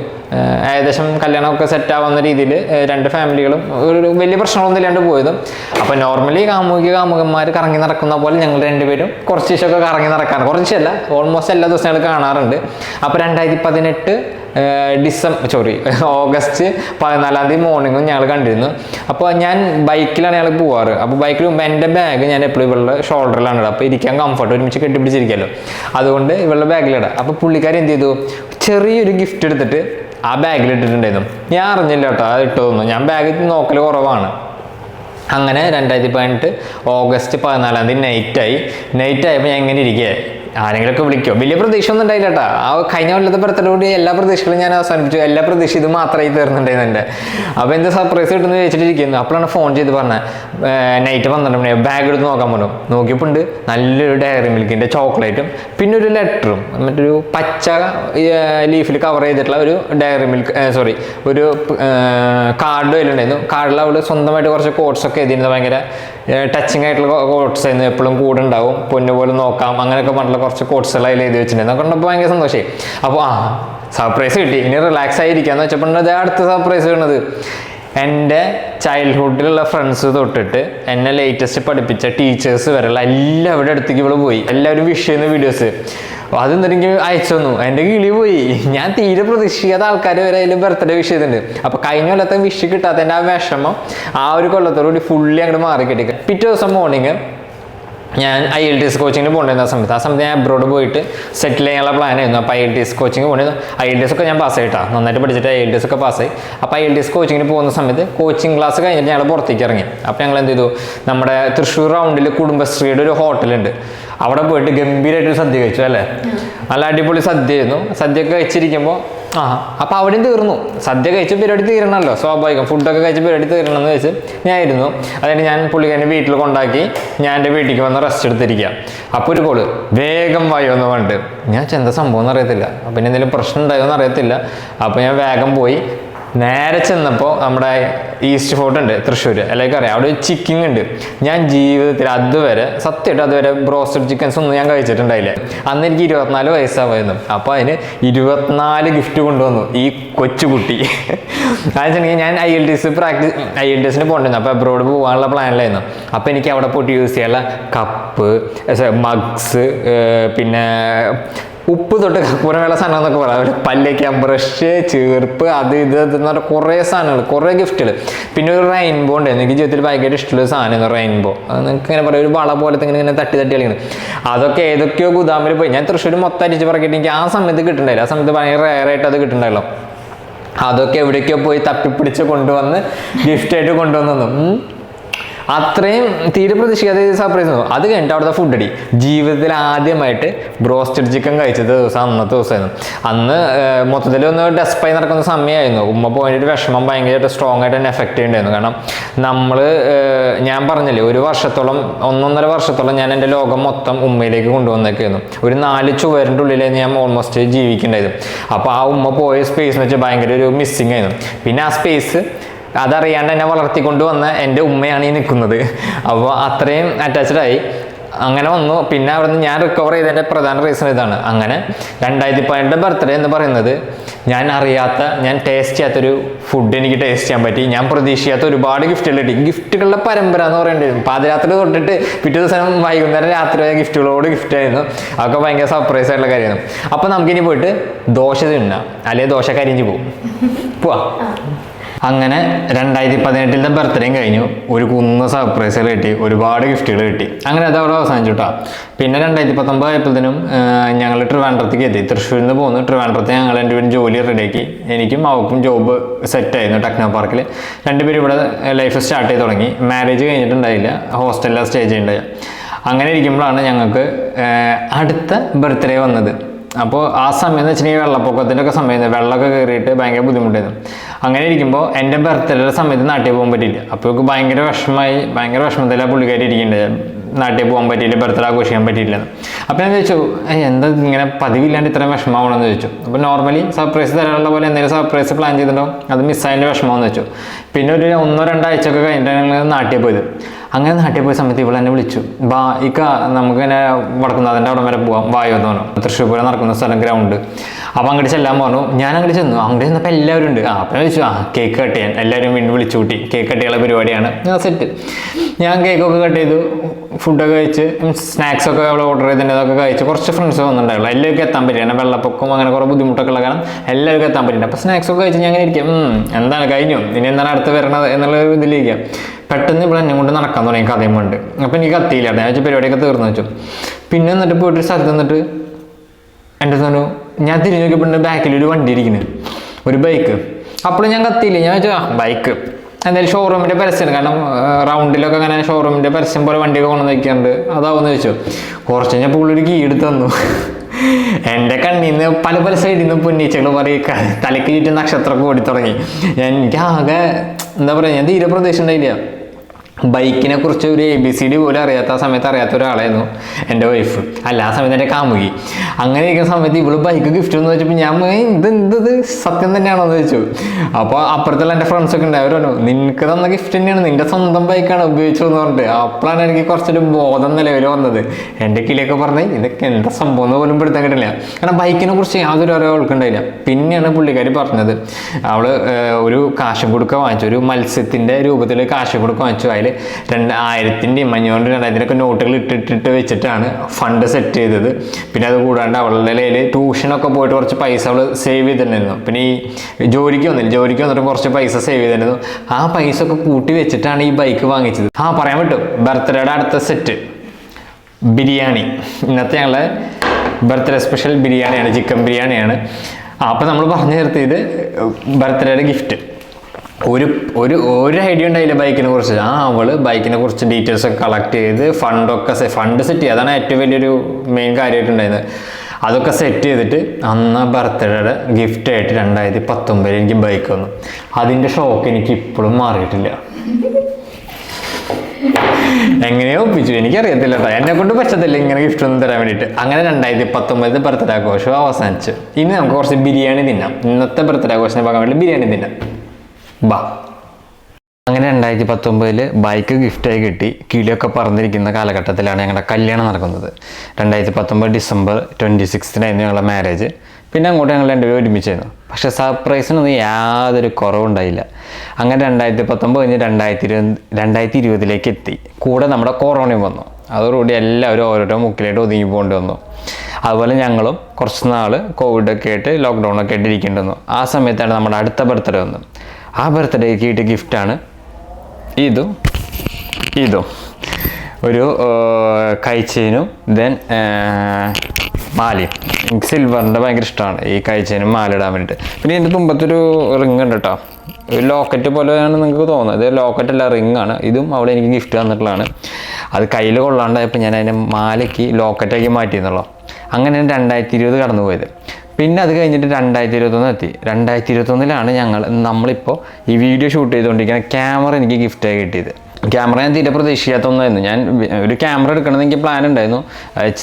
ഏകദേശം കല്യാണമൊക്കെ സെറ്റ് ആവുന്ന രീതിയിൽ രണ്ട് ഫാമിലികളും ഒരു വലിയ പ്രശ്നങ്ങളൊന്നും ഇല്ലാണ്ട് പോയതും. അപ്പോൾ നോർമലി കാമുകിക കാമുകന്മാർ കറങ്ങി നടക്കുന്ന പോലെ ഞങ്ങൾ രണ്ടുപേരും കുറച്ച് ദിവസമൊക്കെ കറങ്ങി നടക്കാറ്. കുറച്ചല്ല ഓൾമോസ്റ്റ് എല്ലാ ദിവസവും ഞങ്ങൾ കാണാറുണ്ട്. അപ്പോൾ രണ്ടായിരത്തി പതിനെട്ട് ഡിസംബർ സോറി ഓഗസ്റ്റ് പതിനാലാം തീയതി മോർണിംഗും ഞങ്ങൾ കണ്ടിരുന്നു. അപ്പോൾ ഞാൻ ബൈക്കിലാണ് ഞങ്ങൾ പോവാറ്. അപ്പോൾ ബൈക്കിൽ മുമ്പ് എന്റെ ബാഗ് ഞാൻ എപ്പോഴും ഇവളുടെ ഷോൾഡറിലാണ് ഇടുക അപ്പോൾ ഇരിക്കാൻ കംഫർട്ട് ഒരുമിച്ച് കെട്ടിപ്പിടിച്ചിരിക്കാമല്ലോ അതുകൊണ്ട് ഇവളുടെ ബാഗിലിടാം അപ്പോൾ പുള്ളിക്കാരൻ എന്ത് ചെയ്തു? ചെറിയൊരു ഗിഫ്റ്റ് എടുത്തിട്ട് ആ ബാഗിൽ ഇട്ടിട്ടുണ്ടായിരുന്നു. ഞാൻ അറിഞ്ഞില്ല കേട്ടോ അത് ഇട്ടതൊന്നും ഞാൻ ബാഗ് നോക്കൽ കുറവാണ്. അങ്ങനെ രണ്ടായിരത്തി പതിനെട്ട് ഓഗസ്റ്റ് പതിനാലാം തീയതി നൈറ്റായി നൈറ്റായപ്പോൾ ഞാൻ ഇങ്ങനെ ഇരിക്കുക ആരെങ്കിലുമൊക്കെ വിളിക്കോ. വലിയ പ്രതീക്ഷ ഒന്നും ഉണ്ടായില്ല കേട്ടോ. ആ കഴിഞ്ഞ കൊല്ലത്തെ ബർത്ത്ഡേ എല്ലാ പ്രതീക്ഷകളും ഞാൻ അവസാനിപ്പിച്ചു. എല്ലാ പ്രതീക്ഷ ഇത് മാത്രമായി തീർന്നിട്ടുണ്ടായിരുന്നു എന്റെ. അപ്പോൾ എന്താ സർപ്രൈസ് കിട്ടുന്നു ചോദിച്ചിട്ടിരിക്കുന്നു. അപ്പോഴാണ് ഫോൺ ചെയ്ത് പറഞ്ഞത്. നൈറ്റ് പന്ത്രണ്ട് മണി. ബാഗ് എടുത്ത് നോക്കാൻ പറഞ്ഞു. നോക്കിയപ്പോൾ ഉണ്ട് നല്ലൊരു ഡയറി മിൽക്കിന്റെ ചോക്ലേറ്റും പിന്നെ ഒരു ലെറ്ററും മറ്റൊരു പച്ച ലീഫിൽ കവർ ചെയ്തിട്ടുള്ള ഒരു ഡയറി മിൽക്ക് സോറി ഒരു കാർഡ് അതിലുണ്ടായിരുന്നു കാർഡിൽ അവൾ സ്വന്തമായിട്ട് കുറച്ച് കോട്ട്സ് ഒക്കെ എഴുതിയിരുന്നത് ഭയങ്കര ടച്ചിങ് ആയിട്ടുള്ള കോട്ട്സ് ആയിരുന്നു. എപ്പോഴും കൂടെ ഉണ്ടാവും. പൊന്നുപോലെ നോക്കാം. അങ്ങനെയൊക്കെ പറഞ്ഞിട്ടുള്ള കുറച്ച് കോട്ട്സുകൾ അതിൽ എഴുതി വെച്ചിട്ടുണ്ടായിരുന്നു അതൊക്കെ ഭയങ്കര സന്തോഷമായി അപ്പോൾ ആ സർപ്രൈസ് കിട്ടി. ഇനി റിലാക്സ് ആയിരിക്കാന്ന് വെച്ചപ്പോൾ അത് അടുത്ത സർപ്രൈസ് വീണത് എന്റെ ചൈൽഡ്ഹുഡിലുള്ള ഫ്രണ്ട്സ് തൊട്ടിട്ട് എന്നെ ലേറ്റസ്റ്റ് പഠിപ്പിച്ച ടീച്ചേഴ്സ് വരെയുള്ള എല്ലാവരുടെ അടുത്തേക്ക് ഇവൾ പോയി. എല്ലാവരും വിഷ് ചെയ്യുന്ന വീഡിയോസ് അത് എന്തെങ്കിലും അയച്ചു തന്നു. എന്റെ കിളി പോയി. ഞാൻ തീരെ പ്രതീക്ഷിക്കാത്ത ആൾക്കാർ വരെ അതിൽ ബർത്ത്ഡേ വിഷ് ചെയ്തിട്ടുണ്ട്. അപ്പോൾ കഴിഞ്ഞ കൊല്ലത്തെ വിഷ് കിട്ടാത്തതിന്റെ ആ വിഷമം ആ ഒരു കൊല്ലത്തോടുകൂടി ഫുള്ളി അങ്ങോട്ട് മാറി കിട്ടി പിറ്റേ ദിവസം മോർണിംഗ് ഞാൻ ഐ എൽ ടി എസ് കോച്ചിങ്ങിന് പോകേണ്ടിരുന്ന ആ സമയത്ത് ആ സമയത്ത് ഞാൻ അബ്രോഡ് പോയിട്ട് സെറ്റിൽ ചെയ്യാനുള്ള പ്ലാൻ ആയിരുന്നു. അപ്പോൾ I L T S coaching പോകേണ്ടത് ഐ എൽ ടി എസ് ഒക്കെ ഞാൻ പാസ് ആയിട്ടാ. നന്നായിട്ട് പഠിച്ചിട്ട് ഐ എൽ ടി എസ് ഒക്കെ പാസ്സായി അപ്പോൾ ഐ എൽ ടി എസ് കോച്ചിങ്ങിന് പോകുന്ന സമയത്ത് കോച്ചിങ് ക്ലാസ് കഴിഞ്ഞിട്ട് ഞങ്ങൾ പുറത്തേക്ക് ഇറങ്ങി. അപ്പോൾ ഞങ്ങൾ എന്ത് ചെയ്തു? നമ്മുടെ തൃശ്ശൂർ റൗണ്ടിൽ കുടുംബശ്രീയുടെ ഒരു ഹോട്ടലുണ്ട് അവിടെ പോയിട്ട് ഗംഭീരമായിട്ട് സദ്യ കഴിച്ചു അല്ലേ? നല്ല അടിപൊളി സദ്യയായിരുന്നു സദ്യ ഒക്കെ കഴിച്ചിരിക്കുമ്പോൾ ആ. അപ്പോൾ അവിടെയും തീർന്നു. സദ്യ കഴിച്ച പരിപാടി തീരണമല്ലോ സ്വാഭാവികം. ഫുഡൊക്കെ കഴിച്ച പരിപാടി തീരണം എന്ന് വെച്ച് ഞാൻ ഇരുന്നു. അതായത് ഞാൻ പുള്ളിക്കാരനെ വീട്ടിൽ കൊണ്ടാക്കി ഞാൻ എന്റെ വീട്ടിലേക്ക് വന്ന് റെസ്റ്റ് എടുത്തിരിക്കുക അപ്പോൾ ഒരു കോൾ വേഗം വായോ എന്ന് പറഞ്ഞിട്ട്. ഞാൻ എന്താ സംഭവം എന്ന് അറിയത്തില്ല. അപ്പം എന്തെങ്കിലും പ്രശ്നം ഉണ്ടായോ എന്ന് അറിയത്തില്ല. അപ്പോൾ ഞാൻ വേഗം പോയി നേരെ ചെന്നപ്പോൾ നമ്മുടെ ഈസ്റ്റ് ഫോർട്ട് ഉണ്ട് തൃശ്ശൂർ അല്ലെങ്കിൽ അറിയാം. അവിടെ ഒരു ചിക്കിങ് ഉണ്ട്. ഞാൻ ജീവിതത്തിൽ അതുവരെ സത്യമായിട്ട് അതുവരെ ബ്രോസ്റ്റഡ് ചിക്കൻസ് ഒന്നും ഞാൻ കഴിച്ചിട്ടുണ്ടായില്ല. അന്ന് എനിക്ക് ഇരുപത്തിനാല് വയസ്സാവായിരുന്നു. അപ്പോൾ അതിന് ഇരുപത്തിനാല് ഗിഫ്റ്റ് കൊണ്ടുവന്നു. ഈ കൊച്ചുകുട്ടി അതെന്നുവെച്ചിട്ടുണ്ടെങ്കിൽ ഞാൻ I L T S practice I L T എസിന് പോകണ്ടിരുന്നു അപ്പോൾ അബ്രോഡ് പോകാനുള്ള പ്ലാനിലായിരുന്നു അപ്പോൾ എനിക്ക് അവിടെ പോയിട്ട് യൂസ് ചെയ്യാനുള്ള കപ്പ് മഗ്സ് പിന്നെ ഉപ്പ് തൊട്ട് കർപ്പൂരമുള്ള സാധനം എന്നൊക്കെ പറയാം. അതുപോലെ പല്ലേക്കാൻ ബ്രഷ് ചേർപ്പ് അത് ഇത് എന്ന് പറഞ്ഞാൽ കുറേ സാധനങ്ങൾ കുറേ ഗിഫ്റ്റുകൾ. പിന്നെ ഒരു റെയിൻബോ ഉണ്ട്. എനിക്ക് ജീവിതത്തിൽ ഭയങ്കര ഇഷ്ടമുള്ള സാധനം റെയിൻബോ നിങ്ങൾക്ക് ഇങ്ങനെ പറയാം. ഒരു വള പോലത്തെ ഇങ്ങനെ ഇങ്ങനെ തട്ടി തട്ടി കളിക്കുന്നത് അതൊക്കെ ഏതൊക്കെയോ ഗുദാമിൽ പോയി. ഞാൻ തൃശ്ശൂർ മൊത്തം അരിച്ച് പറക്കിയിട്ട് എനിക്ക് ആ സമയത്ത് കിട്ടുന്നുണ്ടായില്ല ആ സമയത്ത് ഭയങ്കര റയറായിട്ട് അത് കിട്ടണ്ടല്ലോ അതൊക്കെ എവിടേക്കോ പോയി തപ്പിപ്പിടിച്ച് കൊണ്ടുവന്ന് ഗിഫ്റ്റായിട്ട് കൊണ്ടുവന്നു. അത്രയും തീരെ പ്രതീക്ഷിക്കാതെ സർപ്രൈസ് അത് കഴിഞ്ഞിട്ട് അവിടുത്തെ ഫുഡ് അടി. ജീവിതത്തിൽ ആദ്യമായിട്ട് ബ്രോസ്റ്റഡ് ചിക്കൻ കഴിച്ചത് ദിവസം അന്നത്തെ ദിവസമായിരുന്നു. അന്ന് മൊത്തത്തിൽ ഒന്ന് ഡെസ്പൈ നടക്കുന്ന സമയമായിരുന്നു. ഉമ്മ പോയിട്ട് വിഷമം ഭയങ്കരമായിട്ട് സ്ട്രോങ് ആയിട്ട് തന്നെ എഫക്റ്റ് ചെയ്യുന്നുണ്ടായിരുന്നു കാരണം നമ്മൾ ഞാൻ പറഞ്ഞില്ലേ ഒരു വർഷത്തോളം ഒന്നൊന്നര വർഷത്തോളം ഞാൻ എന്റെ ലോകം മൊത്തം ഉമ്മയിലേക്ക് കൊണ്ടുവന്നേക്കായിരുന്നു. ഒരു നാല് ചുവരിന്റെ ഉള്ളിലായിരുന്നു ഞാൻ ഓൾമോസ്റ്റ് ജീവിക്കേണ്ടായിരുന്നു അപ്പോൾ ആ ഉമ്മ പോയ സ്പേസ് എന്ന് വെച്ചാൽ ഭയങ്കര ഒരു മിസ്സിങ് ആയിരുന്നു. പിന്നെ ആ സ്പേസ് അതറിയാണ്ട് എന്നെ വളർത്തിക്കൊണ്ട് വന്ന എന്റെ ഉമ്മയാണ് ഈ നിൽക്കുന്നത്. അപ്പോൾ അത്രയും അറ്റാച്ച്ഡ് ആയി. അങ്ങനെ വന്നു. പിന്നെ അവിടുന്ന് ഞാൻ റിക്കവർ ചെയ്തതിന്റെ പ്രധാന റീസൺ ഇതാണ്. അങ്ങനെ രണ്ടായിരത്തി പതിനെട്ട് ബർത്ത്ഡേ എന്ന് പറയുന്നത് ഞാൻ അറിയാത്ത ഞാൻ ടേസ്റ്റ് ചെയ്യാത്തൊരു ഫുഡ് എനിക്ക് ടേസ്റ്റ് ചെയ്യാൻ പറ്റി. ഞാൻ പ്രതീക്ഷിക്കാത്ത ഒരുപാട് ഗിഫ്റ്റുകൾ കിട്ടി. ഗിഫ്റ്റുകളുടെ പരമ്പര എന്ന് പറയേണ്ടി വരും. പാതിരാത്രി തൊട്ടിട്ട് പിറ്റേ ദിവസം വൈകുന്നേരം രാത്രി ഗിഫ്റ്റുകളോട് ഗിഫ്റ്റ് ആയിരുന്നു. അതൊക്കെ ഭയങ്കര സർപ്രൈസ് ആയിട്ടുള്ള കാര്യമാണ് അപ്പോൾ നമുക്കിനി പോയിട്ട് ദോശ തിന്നാം. അല്ലെങ്കിൽ ദോശ കരിഞ്ഞു പോകും പോവാ. അങ്ങനെ രണ്ടായിരത്തി പതിനെട്ടിലത്തെ ബർത്ത്ഡേയും കഴിഞ്ഞു. ഒരു കുന്ന സർപ്രൈസുകൾ കിട്ടി. ഒരുപാട് ഗിഫ്റ്റുകൾ കിട്ടി. അങ്ങനെ അത് അവിടെ അവസാനിച്ചുട്ടാ. പിന്നെ രണ്ടായിരത്തി പത്തൊമ്പത് ആയപ്പോഴത്തേനും ഞങ്ങൾ ട്രിവാൻഡ്രത്തേക്ക് എത്തി. തൃശ്ശൂരിൽ നിന്ന് പോന്നു. ട്രിവാൻഡ്രത്തെ ഞങ്ങൾ രണ്ടുപേരും ജോലി റെഡിയാക്കി എനിക്കും അവൾക്കും ജോബ് സെറ്റായിരുന്നു ടെക്നോ പാർക്കിൽ രണ്ടുപേരും ഇവിടെ ലൈഫ് സ്റ്റാർട്ട് ചെയ്ത് തുടങ്ങി. മാരേജ് കഴിഞ്ഞിട്ടുണ്ടായില്ല. ഹോസ്റ്റലിലാണ് സ്റ്റേ ചെയ്യേണ്ടത് അങ്ങനെ ഇരിക്കുമ്പോഴാണ് ഞങ്ങൾക്ക് അടുത്ത ബർത്ത്ഡേ വന്നത്. അപ്പോൾ ആ സമയം എന്ന് വെച്ചിട്ടുണ്ടെങ്കിൽ വെള്ളപ്പൊക്കത്തിന്റെ ഒക്കെ സമയം വെള്ളമൊക്കെ കയറിയിട്ട് ഭയങ്കര ബുദ്ധിമുട്ടായിരുന്നു. അങ്ങനെ ഇരിക്കുമ്പോൾ എന്റെ ബർത്ത്ഡേയുടെ സമയത്ത് നാട്ടിൽ പോകാൻ പറ്റിയില്ല. അപ്പോൾ എനിക്ക് ഭയങ്കര വിഷമമായി ഭയങ്കര വിഷമത്തിലാണ് പുള്ളിക്കാരി ഇരിക്കേണ്ടത്. നാട്ടിൽ പോകാൻ പറ്റിയില്ല ബർത്ത്ഡേ ആഘോഷിക്കാൻ പറ്റിയില്ല അപ്പോൾ ഞാൻ ചോദിച്ചു എന്താ ഇങ്ങനെ പതിവില്ലാണ്ട് ഇത്രയും വിഷമമാവണമെന്ന് ചോദിച്ചു. അപ്പോൾ നോർമലി സർപ്രൈസ് തരാനുള്ള പോലെ എന്തെങ്കിലും സർപ്രൈസ് പ്ലാൻ ചെയ്തിട്ടുണ്ടോ? അത് മിസ്സായതിന്റെ വിഷമമെന്ന് വെച്ചു. പിന്നെ ഒരു ഒന്നോ രണ്ടോ ആഴ്ചയൊക്കെ കഴിഞ്ഞിട്ടാണ് നാട്ടിൽ പോയത്. അങ്ങനെ നാട്ടിൽ പോയ സമയത്ത് ഇവൾ എന്നെ വിളിച്ചു. ബാ ഇക്ക നമുക്കിങ്ങനെ വടക്കുന്നാഥന്റെ അവിടം വരെ പോവാം. വായോ തോന്നും. തൃശ്ശൂർ പൂരം നടക്കുന്ന സ്ഥലം ഗ്രൗണ്ട് അപ്പോൾ അങ്ങോട്ട് ചെല്ലാൻ പറഞ്ഞു ഞാൻ അങ്ങോട്ട് ചെന്നു. അങ്ങോട്ട് ചെന്നപ്പോൾ എല്ലാവരും ഉണ്ട്. ആ അപ്പം ചോദിച്ചു ആ കേക്ക് കട്ട് ചെയ്യാൻ. എല്ലാവരും വീണ്ടും വിളിച്ചു കൂട്ടി. കേക്ക് കട്ട് ചെയ്യാനുള്ള പരിപാടിയാണ്. ആ സെറ്റ് ഞാൻ കേക്കൊക്കെ കട്ട് ചെയ്തു. ഫുഡൊക്കെ കഴിച്ച് സ്നാക്സ് ഒക്കെ അവൾ ഓർഡർ ചെയ്തിട്ടുണ്ട്. അതൊക്കെ കഴിച്ച് കുറച്ച് ഫ്രണ്ട്സ് വന്നിട്ടുണ്ടായിരുന്നു. എല്ലാവർക്കും എത്താൻ പറ്റില്ല വെള്ളപ്പൊക്കം അങ്ങനെ കുറേ ബുദ്ധിമുട്ടൊക്കെ ഉള്ള കാരണം എല്ലാവർക്കും എത്താൻ പറ്റില്ല അപ്പോൾ സ്നാക്സ് ഒക്കെ കഴിച്ച് ഞാൻ അങ്ങനെ ഇരിക്കും. എന്താണ്? കഴിഞ്ഞു. ഇനി എന്താണ് അടുത്ത് വരണത് എന്നുള്ള ഒരു ഇതിലിരിക്കാം. പെട്ടെന്ന് ഇവിടെ എന്നെ കൊണ്ട് നടക്കാൻ തുടങ്ങി കഥയും കൊണ്ട് അപ്പോൾ എനിക്ക് കത്തിയില്ല ഞാൻ വെച്ചാൽ പരിപാടിയൊക്കെ തീർന്നു വെച്ചു. പിന്നെ എന്നിട്ട് പോയിട്ട് സ്ഥലത്ത് നിന്നിട്ട് എന്റെ തന്നെ ഞാൻ തിരിഞ്ഞു നോക്കിയപ്പോൾ ബാക്കിൽ ഒരു വണ്ടി ഇരിക്കുന്നത് ഒരു ബൈക്ക് അപ്പോഴും ഞാൻ കത്തിയില്ല? ഞാൻ വെച്ചാൽ ബൈക്ക് എന്തായാലും ഷോറൂമിന്റെ പരസ്യം കാരണം റൗണ്ടിലൊക്കെ അങ്ങനെ ഷോറൂമിന്റെ പരസ്യം പോലെ വണ്ടിയൊക്കെ കൊണ്ടു വയ്ക്കാറുണ്ട് അതാവുമെന്ന് ചോദിച്ചു. കുറച്ച് കഴിഞ്ഞാൽ ഒരു കീ എടുത്ത് തന്നു. എന്റെ കണ്ണിൽ നിന്ന് പല പല സൈഡിൽ നിന്ന് പൊന്നീച്ചകൾ പറയുക തലയ്ക്ക് ചുറ്റും നക്ഷത്രമൊക്കെ ഓടി തുടങ്ങി ഞാൻ എനിക്ക് ആകെ എന്താ പറയുക ഞാൻ തീരെ പ്രതീക്ഷ ഉണ്ടായില്ല. ബൈക്കിനെ കുറിച്ച് ഒരു എ ബി സി ഡി പോലും അറിയാത്ത സമയത്ത് അറിയാത്ത ഒരാളായിരുന്നു എന്റെ വൈഫ് അല്ല ആ സമയത്ത് എന്റെ കാമുകി. അങ്ങനെ ഇരിക്കുന്ന സമയത്ത് ഇവൾ ബൈക്ക് ഗിഫ്റ്റ് എന്ന് വെച്ചപ്പോൾ ഞാൻ "ഏയ്, ഇത് എന്ത് ഇത്? സത്യം തന്നെയാണോ? എന്ന് ചോദിച്ചു. അപ്പോൾ അപ്പുറത്തുള്ള എന്റെ ഫ്രണ്ട്സ് ഒക്കെ ഉണ്ട് അവർ പറഞ്ഞു നിനക്ക് തന്ന ഗിഫ്റ്റ് തന്നെയാണ്. നിന്റെ സ്വന്തം ബൈക്കാണ് ഉപയോഗിച്ചു എന്ന് പറഞ്ഞിട്ട്. അപ്പോഴാണ് എനിക്ക് കുറച്ചൊരു ബോധം നിലവിൽ വന്നത്. എന്റെ കിളിയൊക്കെ പറഞ്ഞ് ഇതൊക്കെ എന്താ സംഭവം? എന്ന് പോലും പിടുത്തം കിട്ടില്ല. കാരണം ബൈക്കിനെ കുറിച്ച് യാതൊരു അറിവ് ഉണ്ടായില്ല. പിന്നെയാണ് പുള്ളിക്കാരി പറഞ്ഞത്. അവൾ ഒരു കാശ് കൊടുക്ക വാങ്ങിച്ചു. ഒരു മത്സ്യത്തിന്റെ രൂപത്തിൽ കാശ് കൊടുക്ക വാങ്ങിച്ചു. അതിൽ രണ്ട് ആയിരത്തിന്റെയും അഞ്ഞൂറിന്റെ ഒക്കെ നോട്ടുകൾ ഇട്ടിട്ടിട്ട് വെച്ചിട്ടാണ് ഫണ്ട് സെറ്റ് ചെയ്തത്. പിന്നെ അത് കൂടാണ്ട് അവളുടെ കയ്യിൽ ട്യൂഷനൊക്കെ പോയിട്ട് കുറച്ച് പൈസ അവൾ സേവ് ചെയ്തിട്ടുണ്ടായിരുന്നു. പിന്നെ ഈ ജോലിക്ക് വന്നില്ല. ജോലിക്ക് വന്നിട്ട് കുറച്ച് പൈസ സേവ് ചെയ്തിട്ടുണ്ടായിരുന്നു. ആ പൈസ ഒക്കെ കൂട്ടി വെച്ചിട്ടാണ് ഈ ബൈക്ക് വാങ്ങിച്ചത്. ആ പറയാൻ പറ്റും. ബർത്ത്ഡേയുടെ അടുത്ത സെറ്റ് ബിരിയാണി. ഇന്നത്തെ ഞങ്ങളെ ബർത്ത്ഡേ സ്പെഷ്യൽ ബിരിയാണിയാണ് ചിക്കൻ ബിരിയാണിയാണ്. അപ്പോൾ അപ്പം നമ്മൾ പറഞ്ഞു നിർത്തിയത് ബർത്ത്ഡേയുടെ ഗിഫ്റ്റ് ഒരു ഒരു ഒരു ഐഡിയ ഉണ്ടായില്ല ബൈക്കിനെ കുറിച്ച്. ആ അവൾ ബൈക്കിനെ കുറിച്ച് ഡീറ്റെയിൽസ് ഒക്കെ കളക്ട് ചെയ്ത് ഫണ്ടൊക്കെ ഫണ്ട് സെറ്റ് ചെയ്യുക അതാണ് ഏറ്റവും വലിയൊരു മെയിൻ കാര്യമായിട്ടുണ്ടായിരുന്നത് അതൊക്കെ സെറ്റ് ചെയ്തിട്ട് അന്ന് ബർത്ത്ഡേയുടെ ഗിഫ്റ്റ് ആയിട്ട് രണ്ടായിരത്തി പത്തൊമ്പതിൽ എനിക്ക് ബൈക്ക് വന്നു. അതിന്റെ ഷോക്ക് എനിക്ക് ഇപ്പോഴും മാറിയിട്ടില്ല. എങ്ങനെയോ ഒപ്പിച്ചു. എനിക്കറിയത്തില്ല കേട്ടോ എന്നെ കൊണ്ട് പറ്റത്തില്ല ഇങ്ങനെ ഗിഫ്റ്റ് ഒന്നും തരാൻ വേണ്ടിയിട്ട്. അങ്ങനെ രണ്ടായിരത്തി പത്തൊമ്പത് ബർത്ത്ഡേ ആഘോഷം അവസാനിച്ചു. ഇനി നമുക്ക് കുറച്ച് ബിരിയാണി തിന്നാം. ഇന്നത്തെ ബർത്ത്ഡേ ആഘോഷത്തിന് പോകാൻ വേണ്ടി ബിരിയാണി തിന്നാം. ബാ. അങ്ങനെ രണ്ടായിരത്തി പത്തൊമ്പതിൽ ബൈക്ക് ഗിഫ്റ്റായി കിട്ടി. കിളിയൊക്കെ പറന്നിരിക്കുന്ന കാലഘട്ടത്തിലാണ് ഞങ്ങളുടെ കല്യാണം നടക്കുന്നത്. രണ്ടായിരത്തി പത്തൊമ്പത് ഡിസംബർ ട്വന്റി സിക്സ്തിനായിരുന്നു ഞങ്ങളുടെ മാരേജ് പിന്നെ അങ്ങോട്ട് ഞങ്ങൾ രണ്ടുപേരും ഒരുമിച്ചായിരുന്നു. പക്ഷേ സർപ്രൈസിനൊന്നും യാതൊരു കുറവുണ്ടായില്ല. അങ്ങനെ രണ്ടായിരത്തി പത്തൊമ്പത് കഴിഞ്ഞ് രണ്ടായിരത്തി ഇരുപത് രണ്ടായിരത്തി ഇരുപതിലേക്ക് എത്തി. കൂടെ നമ്മുടെ കൊറോണയും വന്നു. അതോടുകൂടി എല്ലാവരും ഓരോരോ മുക്കിലായിട്ട് ഒതുങ്ങി പോകേണ്ടി വന്നു. അതുപോലെ ഞങ്ങളും കുറച്ച് നാൾ കോവിഡൊക്കെ ആയിട്ട് ലോക്ക്ഡൗണൊക്കെ ആയിട്ട് ഇരിക്കേണ്ടി വന്നു. ആ സമയത്താണ് നമ്മുടെ അടുത്ത ബർത്ത്ഡേ വന്നത്. ആ ബർത്ത്ഡേക്ക് കിട്ടിയ ഗിഫ്റ്റാണ് ഇതും ഇതും. ഒരു കൈച്ചെയിനും ദെൻ മാലയും. എനിക്ക് സിൽവറിന്റെ ഭയങ്കര ഇഷ്ടമാണ് ഈ കൈച്ചെയിനും മാല ഇടാൻ വേണ്ടിയിട്ട് പിന്നെ ഇതിന്റെ തുമ്പത്തൊരു റിങ് ഉണ്ട് കേട്ടോ ഒരു ലോക്കറ്റ് പോലെയാണ് നിങ്ങൾക്ക് തോന്നുന്നത്. ഇത് ലോക്കറ്റ് അല്ല റിങ് ആണ്. ഇതും അവിടെ എനിക്ക് ഗിഫ്റ്റ് തന്നിട്ടുള്ളതാണ്. അത് കയ്യിൽ കൊള്ളാണ്ടായപ്പോൾ ഞാൻ അതിന്റെ മാലയ്ക്ക് ലോക്കറ്റാക്കി മാറ്റിയെന്നുള്ളൂ അങ്ങനെയാണ് രണ്ടായിരത്തി ഇരുപത് കടന്നു പോയത് പിന്നെ അത് കഴിഞ്ഞിട്ട് രണ്ടായിരത്തി ഇരുപത്തൊന്ന് എത്തി. രണ്ടായിരത്തി ഇരുപത്തൊന്നിലാണ് ഞങ്ങൾ നമ്മളിപ്പോൾ ഈ വീഡിയോ ഷൂട്ട് ചെയ്തുകൊണ്ടിരിക്കുന്ന ക്യാമറ എനിക്ക് ഗിഫ്റ്റായി കിട്ടിയത്. ക്യാമറ ഞാൻ തീരെ പ്രതീക്ഷിക്കാത്ത ഒന്നായിരുന്നു ഞാൻ ഒരു ക്യാമറ എടുക്കണമെന്ന് എനിക്ക് പ്ലാൻ ഉണ്ടായിരുന്നു.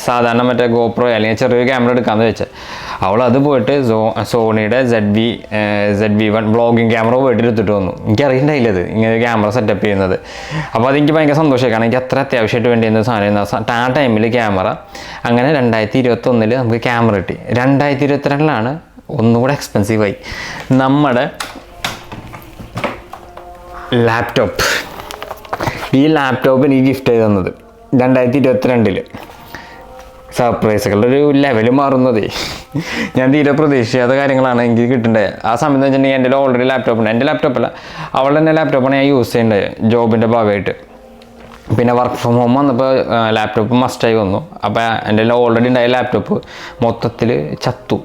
സാധാരണ മറ്റേ ഗോപ്രോ അല്ലെങ്കിൽ ചെറിയൊരു ക്യാമറ എടുക്കാമെന്ന് വെച്ചാൽ അവൾ അത് പോയിട്ട് so സോണിയുടെ Z V Z V one vlogging camera വീട്ടിലെടുത്തിട്ട് വന്നു. എനിക്കറിയണ്ടായില്ല അത് ഇങ്ങനെ ക്യാമറ സെറ്റപ്പ് ചെയ്യുന്നത്. അപ്പോൾ അതെനിക്ക് ഭയങ്കര സന്തോഷമായി. കാരണം എനിക്ക് അത്ര അത്യാവശ്യമായിട്ട് വേണ്ടിയിരുന്ന സാധനം ആ ടൈമിൽ ക്യാമറ അങ്ങനെ രണ്ടായിരത്തി ഇരുപത്തൊന്നിൽ നമുക്ക് ക്യാമറ കിട്ടി. രണ്ടായിരത്തി ഇരുപത്തിരണ്ടിലാണ് ഒന്നുകൂടെ എക്സ്പെൻസീവായി നമ്മുടെ ലാപ്ടോപ്പ് ഈ ലാപ്ടോപ്പ് എനിക്ക് ഗിഫ്റ്റ് ചെയ്ത് തന്നത്? രണ്ടായിരത്തി ഇരുപത്തിരണ്ടിൽ സർപ്രൈസുകളുടെ ഒരു ലെവൽ മാറുന്നത്. ഞാൻ തീരെ പ്രതീക്ഷിക്കാത്ത കാര്യങ്ങളാണ് എനിക്ക് കിട്ടേണ്ടത് ആ സമയത്ത് വെച്ചിട്ടുണ്ടെങ്കിൽ എന്റെ ഓൾറെഡി ലാപ്ടോപ്പ് ഉണ്ട്. എന്റെ ലാപ്ടോപ്പല്ല അവളുടെ തന്നെ ലാപ്ടോപ്പാണ് ഞാൻ യൂസ് ചെയ്യേണ്ടത് ജോബിന്റെ ഭാഗമായിട്ട്. പിന്നെ വർക്ക് ഫ്രം ഹോം വന്നപ്പോൾ ലാപ്ടോപ്പ് മസ്റ്റായി വന്നു. അപ്പോൾ എന്റെ ഓൾറെഡി ഉണ്ടായ ലാപ്ടോപ്പ് മൊത്തത്തിൽ ചത്തു.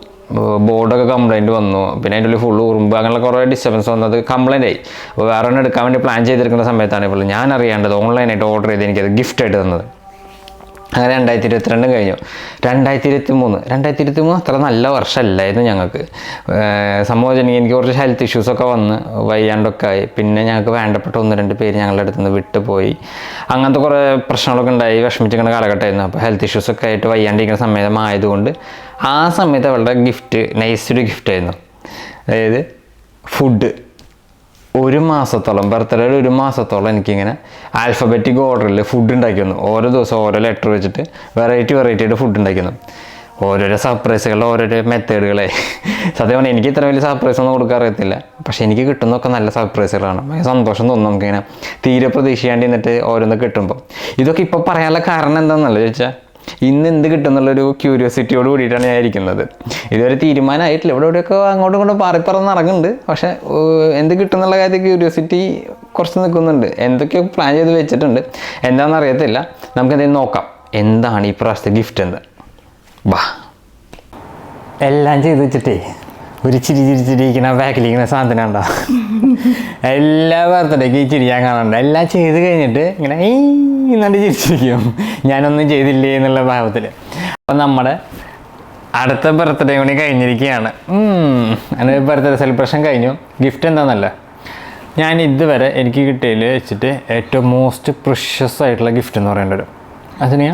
ബോർഡൊക്കെ കംപ്ലൈന്റ് വന്നു. പിന്നെ അതിന്റെ ഉള്ളിൽ ഫുൾ ഉറുമ്പ് അങ്ങനെയുള്ള കുറേ ഡിസ്റ്റർബൻസ് വന്നത് കംപ്ലൈന്റ് ആയി. അപ്പോൾ വേറെ ഒന്നും എടുക്കാൻ വേണ്ടി പ്ലാൻ ചെയ്തിരിക്കുന്ന സമയത്താണ് ഇപ്പോൾ ഞാൻ അറിയേണ്ടത് ഓൺലൈനായിട്ട് ഓർഡർ ചെയ്ത് എനിക്കത് ഗിഫ്റ്റായിട്ട് തന്നത്. അങ്ങനെ രണ്ടായിരത്തി ഇരുപത്തിരണ്ടും കഴിഞ്ഞു. രണ്ടായിരത്തി ഇരുപത്തി മൂന്ന് രണ്ടായിരത്തി ഇരുപത്തി മൂന്ന് അത്ര നല്ല വർഷമല്ലായിരുന്നു ഞങ്ങൾക്ക്. സംഭവം എനിക്ക് കുറച്ച് ഹെൽത്ത് ഇഷ്യൂസൊക്കെ വന്ന് വയ്യാണ്ടൊക്കെ ആയി. പിന്നെ ഞങ്ങൾക്ക് വേണ്ടപ്പെട്ട ഒന്ന് രണ്ട് പേര് ഞങ്ങളുടെ അടുത്ത് നിന്ന് വിട്ടുപോയി. അങ്ങനത്തെ കുറേ പ്രശ്നങ്ങളൊക്കെ ഉണ്ടായി. വിഷമിച്ചിരിക്കുന്ന കാലഘട്ടമായിരുന്നു. അപ്പോൾ ഹെൽത്ത് ഇഷ്യൂസൊക്കെ ആയിട്ട് വയ്യാണ്ടിരിക്കുന്ന സമയമായതുകൊണ്ട് ആ സമയത്ത് അവളുടെ ഗിഫ്റ്റ് നൈസൊരു ഗിഫ്റ്റായിരുന്നു അതായത് ഫുഡ് ഒരു മാസത്തോളം ബർത്ത്ഡേയുടെ ഒരു മാസത്തോളം എനിക്കിങ്ങനെ ആൽഫബറ്റിക് ഓർഡറിൽ ഫുഡ് ഉണ്ടാക്കി വന്നു ഓരോ ദിവസം ഓരോ ലെറ്റർ വെച്ചിട്ട് വെറൈറ്റി വെറൈറ്റി ആയിട്ട് ഫുഡ് ഉണ്ടാക്കി വന്നു ഓരോരോ സർപ്രൈസുകളുടെ ഓരോരോ മെത്തേഡുകളെ സത്യം പറഞ്ഞാൽ എനിക്ക് ഇത്ര വലിയ സർപ്രൈസ് ഒന്നും കൊടുക്കാൻ അറിയത്തില്ല. പക്ഷേ എനിക്ക് കിട്ടുന്നതൊക്കെ നല്ല സർപ്രൈസുകളാണ് ഭയങ്കര സന്തോഷം തോന്നും നമുക്കിങ്ങനെ തീരെ പ്രതീക്ഷിക്കാണ്ട് എന്നിട്ട് ഓരോന്ന് കിട്ടുമ്പോൾ ഇതൊക്കെ ഇപ്പോൾ പറയാനുള്ള കാരണം എന്താണെന്നല്ല ചോദിച്ചാൽ ഇന്ന് എന്ത് കിട്ടും എന്നുള്ളൊരു ക്യൂരിയോസിറ്റിയോട് കൂടിയിട്ടാണ് ഞാൻ ഇരിക്കുന്നത്. ഇതുവരെ തീരുമാനമായിട്ടില്ല. ഇവിടെ ഇവിടെയൊക്കെ അങ്ങോട്ടും ഇങ്ങോട്ടും പാറി പറന്ന് നടക്കുന്നുണ്ട്. പക്ഷേ എന്ത് കിട്ടും എന്നുള്ള കാര്യത്തിൽ ക്യൂരിയോസിറ്റി കുറച്ച് നിൽക്കുന്നുണ്ട്. എന്തൊക്കെയോ പ്ലാൻ ചെയ്ത് വെച്ചിട്ടുണ്ട് എന്താണെന്ന് അറിയത്തില്ല നമുക്ക് എന്തെങ്കിലും നോക്കാം. എന്താണ് ഈ പ്രാവശ്യത്തെ ഗിഫ്റ്റ് എന്ന്. വാ എല്ലാം ചെയ്ത് വെച്ചിട്ടേ. ഒരു ചിരി ചിരിച്ചിരിക്കുന്ന ബാക്കിലിരിക്കുന്ന സാധനം ഉണ്ടോ എല്ലാ ബർത്ത്ഡേക്ക് ഈ ചിരി ഞാൻ കാണണ്ട എല്ലാം ചെയ്ത് കഴിഞ്ഞിട്ട് ഇങ്ങനെ ഈ എന്നിട്ട് ചിരിച്ചിരിക്കും. ഞാനൊന്നും ചെയ്തില്ലേ എന്നുള്ള ഭാവത്തിൽ അപ്പം നമ്മുടെ അടുത്ത ബർത്ത്ഡേ കൂടി കഴിഞ്ഞിരിക്കുകയാണ്. അങ്ങനെ ബർത്ത്ഡേ സെലിബ്രേഷൻ കഴിഞ്ഞു. ഗിഫ്റ്റ് എന്താണെന്നല്ല ഞാൻ ഇതുവരെ എനിക്ക് കിട്ടിയതിൽ വെച്ചിട്ട് ഏറ്റവും മോസ്റ്റ് പ്രഷ്യസ് ആയിട്ടുള്ള ഗിഫ്റ്റ് എന്ന് പറയേണ്ടത് അതിന്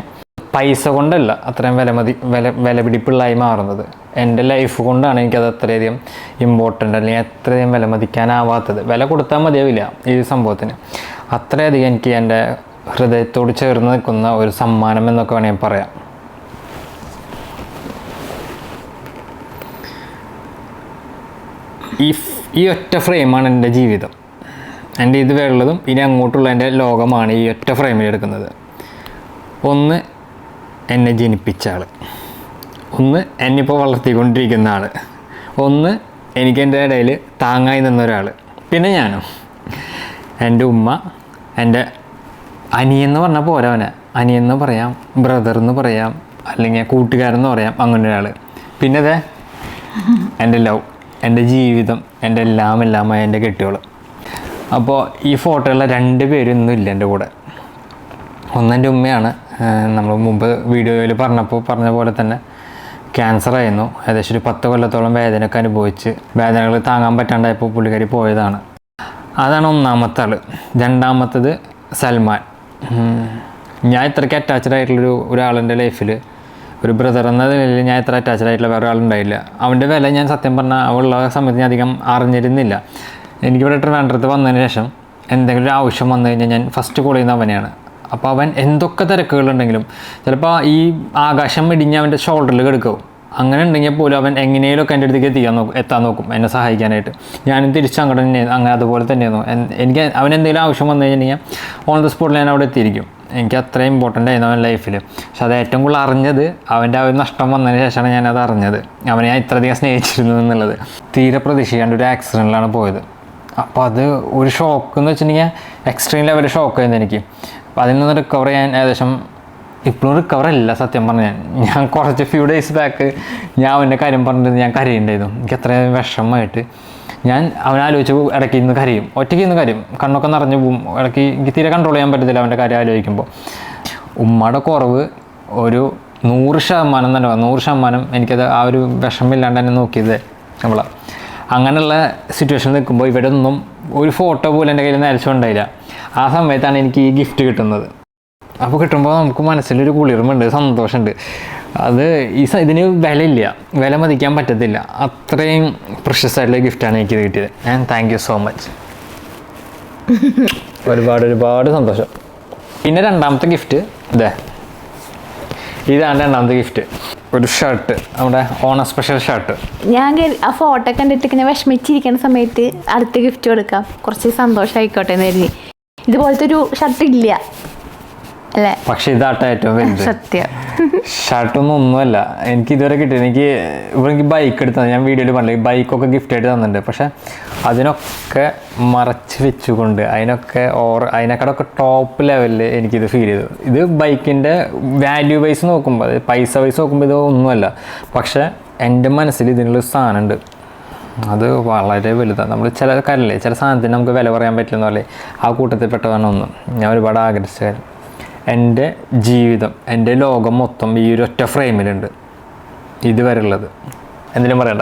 പൈസ കൊണ്ടല്ല അത്രയും വില മതി വില വിലപിടിപ്പുള്ളതായി മാറുന്നത്. എന്റെ ലൈഫ് കൊണ്ടാണ് എനിക്കത് അത്രയധികം ഇമ്പോർട്ടന്റ് അല്ലെങ്കിൽ അത്രയധികം വില മതിക്കാനാവാത്തത്. വില കൊടുത്താൽ മതിയാവില്ല ഈ സംഭവത്തിന്. അത്രയധികം എനിക്ക് എന്റെ ഹൃദയത്തോട് ചേർന്ന് നിൽക്കുന്ന ഒരു സമ്മാനം എന്നൊക്കെ വേണമെങ്കിൽ പറയാം. ഈ ഈ ഒറ്റ ഫ്രെയിമാണ് എന്റെ ജീവിതം. എന്റെ ഇത് വേറുള്ളതും ഇനി അങ്ങോട്ടുള്ള എന്റെ ലോകമാണ് ഈ ഒറ്റ ഫ്രെയിമിൽ എടുക്കുന്നത്. ഒന്ന് എന്നെ ജനിപ്പിച്ച ആൾ ഒന്ന് എന്നിപ്പോൾ വളർത്തിക്കൊണ്ടിരിക്കുന്ന ആൾ ഒന്ന് എനിക്ക് എന്റെ ഇടയിൽ താങ്ങായി നിന്ന ഒരാൾ പിന്നെ ഞാനും. എന്റെ ഉമ്മ എന്റെ അനിയെന്ന് പറഞ്ഞാൽ പോരാ അവനെ. അനിയെന്ന് പറയാം ബ്രദർ എന്ന് പറയാം അല്ലെങ്കിൽ കൂട്ടുകാരെന്ന് പറയാം അങ്ങനെ ഒരാൾ പിന്നെ അതെ എന്റെ ലവ് എന്റെ ജീവിതം എന്റെ എല്ലാം എല്ലാമായ എന്റെ കെട്ടികൾ അപ്പോൾ ഈ ഫോട്ടോയുള്ള രണ്ട് പേരും ഇല്ല എന്റെ കൂടെ. ഒന്നെന്റെ ഉമ്മയാണ്. നമ്മൾ മുമ്പ് വീഡിയോയിൽ പറഞ്ഞപ്പോൾ പറഞ്ഞ പോലെ തന്നെ ക്യാൻസർ ആയിരുന്നു. ഏകദേശം ഒരു പത്ത് കൊല്ലത്തോളം വേദനയൊക്കെ അനുഭവിച്ച് വേദനകൾ താങ്ങാൻ പറ്റാണ്ടായപ്പോൾ പുള്ളിക്കാരി പോയതാണ്. അതാണ് ഒന്നാമത്തെ ആൾ രണ്ടാമത്തത് സൽമാൻ. ഞാൻ ഇത്രയ്ക്ക് അറ്റാച്ച്ഡ് ആയിട്ടുള്ളൊരു ഒരാളിന്റെ ലൈഫിൽ ഒരു ബ്രദർ എന്ന നിലയിൽ ഞാൻ ഇത്ര അറ്റാച്ച്ഡ് ആയിട്ടുള്ള വേറെ ആളുണ്ടായില്ല അവന്റെ വില ഞാൻ സത്യം പറഞ്ഞാൽ അവളുള്ള സമയത്ത് ഞാൻ അധികം അറിഞ്ഞിരുന്നില്ല. എനിക്കിവിടെ ട്രിവാൻഡ്രത്ത് വന്നതിന് ശേഷം എന്തെങ്കിലും ഒരു ആവശ്യം വന്നു കഴിഞ്ഞാൽ ഞാൻ ഫസ്റ്റ് കോൾ ചെയ്യുന്ന അവനെയാണ്. അപ്പോൾ അവൻ എന്തൊക്കെ തിരക്കുകളുണ്ടെങ്കിലും ചിലപ്പോൾ ഈ ആകാശം ഇടിഞ്ഞ് അവന്റെ ഷോൾഡറിൽ കിടക്കും അങ്ങനെ ഉണ്ടെങ്കിൽ പോലും അവൻ എങ്ങനെയൊക്കെ എന്റെ അടുത്തേക്ക് എത്തിക്കാൻ നോക്കും എത്താൻ നോക്കും എന്നെ സഹായിക്കാനായിട്ട്. ഞാനും തിരിച്ച് അങ്ങോട്ട് തന്നെ അങ്ങനെ അതുപോലെ തന്നെയായിരുന്നു. എനിക്ക് അവൻ എന്തെങ്കിലും ആവശ്യം വന്നു കഴിഞ്ഞാൽ ഓൺ ദ സ്പോട്ടിൽ ഞാൻ അവിടെ എത്തിയിരിക്കും. എനിക്ക് അത്രയും ഇമ്പോർട്ടന്റ് ആയിരുന്നു അവൻ ലൈഫിൽ പക്ഷെ അത് ഏറ്റവും കൂടുതൽ അറിഞ്ഞത് അവന്റെ ആ ഒരു നഷ്ടം വന്നതിന് ശേഷമാണ് ഞാനത് അറിഞ്ഞത്. അവനെ ഞാൻ ഇത്രയധികം സ്നേഹിച്ചിരുന്നു എന്നുള്ളത്. തീരെ പ്രതീക്ഷിക്കാണ്ട് ഒരു ആക്സിഡന്റിലാണ് പോയത്. അപ്പോൾ അത് ഒരു ഷോക്ക് എന്ന് വെച്ചിട്ടുണ്ടെങ്കിൽ എക്സ്ട്രീം ലെവൽ ഷോക്ക് ആയിരുന്നു എനിക്ക്. അപ്പോൾ അതിൽ നിന്ന് റിക്കവർ ചെയ്യാൻ ഏകദേശം ഇപ്പോഴും റിക്കവർ അല്ല സത്യം പറഞ്ഞാൽ. ഞാൻ കുറച്ച് ഫ്യൂ ഡേയ്സ് ബാക്ക് ഞാൻ അവന്റെ കാര്യം പറഞ്ഞിട്ട് ഞാൻ കരയുണ്ടായിരുന്നു എനിക്ക് അത്രയും വിഷമമായിട്ട്. ഞാൻ അവനെ ആലോചിച്ച് ഇടയ്ക്ക് ഇന്ന് കരയും. ഒറ്റയ്ക്ക് ഇന്ന് കരയും. കണ്ണൊക്കെ നിറഞ്ഞു പോകും. ഇടയ്ക്ക് എനിക്ക് തീരെ കൺട്രോൾ ചെയ്യാൻ പറ്റത്തില്ല അവന്റെ കാര്യം ആലോചിക്കുമ്പോൾ. ഉമ്മയുടെ കുറവ് ഒരു നൂറ് ശതമാനം തന്നെ നൂറ് ശതമാനം എനിക്കത് ആ ഒരു വിഷമില്ലാണ്ട് തന്നെ നോക്കിയത് നമ്മളാണ് അങ്ങനെയുള്ള സിറ്റുവേഷൻ നിൽക്കുമ്പോൾ ഇവിടെ ഒന്നും ഒരു ഫോട്ടോ പോലും എന്റെ കയ്യിൽ നിന്ന് അയച്ചുകൊണ്ടായില്ല ആ സമയത്താണ് എനിക്ക് ഈ ഗിഫ്റ്റ് കിട്ടുന്നത്. അപ്പോൾ കിട്ടുമ്പോൾ നമുക്ക് മനസ്സിലൊരു കുളിർമുണ്ട് സന്തോഷമുണ്ട്. അത് ഈ ഇതിന് വിലയില്ല. വില മതിക്കാൻ പറ്റത്തില്ല. അത്രയും പ്രഷ്യസ് ആയിട്ടുള്ള ഗിഫ്റ്റാണ് എനിക്ക് കിട്ടിയത്. And thank you so much ഒരുപാട് ഒരുപാട് സന്തോഷം. പിന്നെ രണ്ടാമത്തെ ഗിഫ്റ്റ് ഇതേ ഇതാണ് രണ്ടാമത്തെ ഗിഫ്റ്റ് ഒരു ഷർട്ട് നമ്മുടെ ഓണ സ്പെഷ്യൽ ഷർട്ട് ഞാൻ ആ ഫോട്ടോ കണ്ടിട്ട് ഇങ്ങനെ വിഷമിച്ചിരിക്കുന്ന സമയത്ത് അടുത്ത ഗിഫ്റ്റ് കൊടുക്കാം. കുറച്ച് സന്തോഷമായിക്കോട്ടെ എന്ന് കരുതി. ഇതുപോലത്തെ ഒരു ഷർട്ട് ഇല്ല അല്ലേ? പക്ഷേ ഇതാട്ട ഏറ്റവും വലുത്. സത്യം. ഷർട്ടൊന്നും ഒന്നുമല്ല. എനിക്ക് ഇതുവരെ കിട്ടിയത് എനിക്ക് ഇവിടെ എനിക്ക് ബൈക്ക് എടുത്തത് ഞാൻ വീഡിയോയിൽ പറഞ്ഞില്ല ബൈക്കൊക്കെ ഗിഫ്റ്റ് ആയിട്ട് തന്നിട്ടുണ്ട്. പക്ഷെ അതിനൊക്കെ മറച്ച് വെച്ചുകൊണ്ട് അതിനൊക്കെ ഓർ അതിനേക്കാളൊക്കെ ടോപ്പ് ലെവലിൽ എനിക്കിത് ഫീൽ ചെയ്തു. ഇത് ബൈക്കിന്റെ വാല്യൂ വൈസ് നോക്കുമ്പോൾ അത് പൈസ വൈസ് നോക്കുമ്പോൾ ഇത് ഒന്നുമല്ല. പക്ഷെ എന്റെ മനസ്സിൽ ഇതിനുള്ള സാധനമുണ്ട്. അത് വളരെ വലുതാണ് നമ്മൾ ചില കാര്യമില്ലേ ചില സാധനത്തിന് നമുക്ക് വില പറയാൻ പറ്റില്ലെന്ന് പോലെ ആ കൂട്ടത്തിൽ പെട്ടതാണ് ഒന്ന്. ഞാൻ ഒരുപാട് ആഗ്രഹിച്ച കാര്യം. എന്റെ ജീവിതം എന്റെ ലോകം മൊത്തം ഈ ഒരു ഒറ്റ ഫ്രെയിമിലുണ്ട്. ഇതുവരെ ഉള്ളത്. എന്തിനും പറയണ്ട?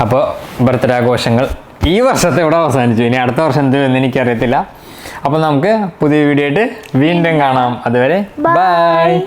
അപ്പോൾ ബർത്ത്ഡേ ആഘോഷങ്ങൾ ഈ വർഷത്തെ ഇവിടെ അവസാനിച്ചു. ഇനി അടുത്ത വർഷം എന്ത് എന്ന് എനിക്കറിയത്തില്ല. അപ്പോൾ നമുക്ക് പുതിയ വീഡിയോ ആയിട്ട് വീണ്ടും കാണാം. അതുവരെ ബൈ